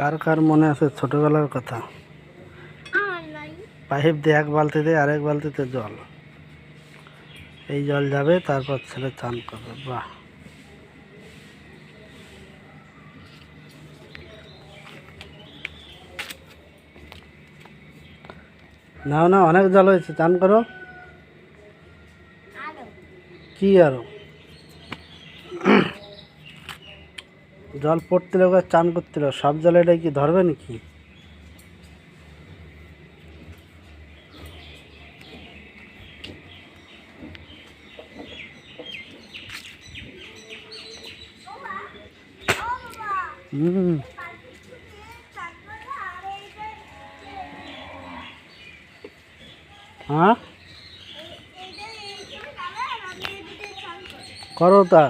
কার কার মনে আছে ছোটবেলার কথা? পাইপ দিয়ে এক বালতিতে আরেক বালতিতে জল। এই জল যাবে তারপর ছেলে চান করবে বাহ। না না অনেক জল হয়েছে চান করো। কি আরও? জল পড়তে ওকে চান করতে সব জলে এটা কি ধরবে নাকি? হ্যাঁ? করো তা।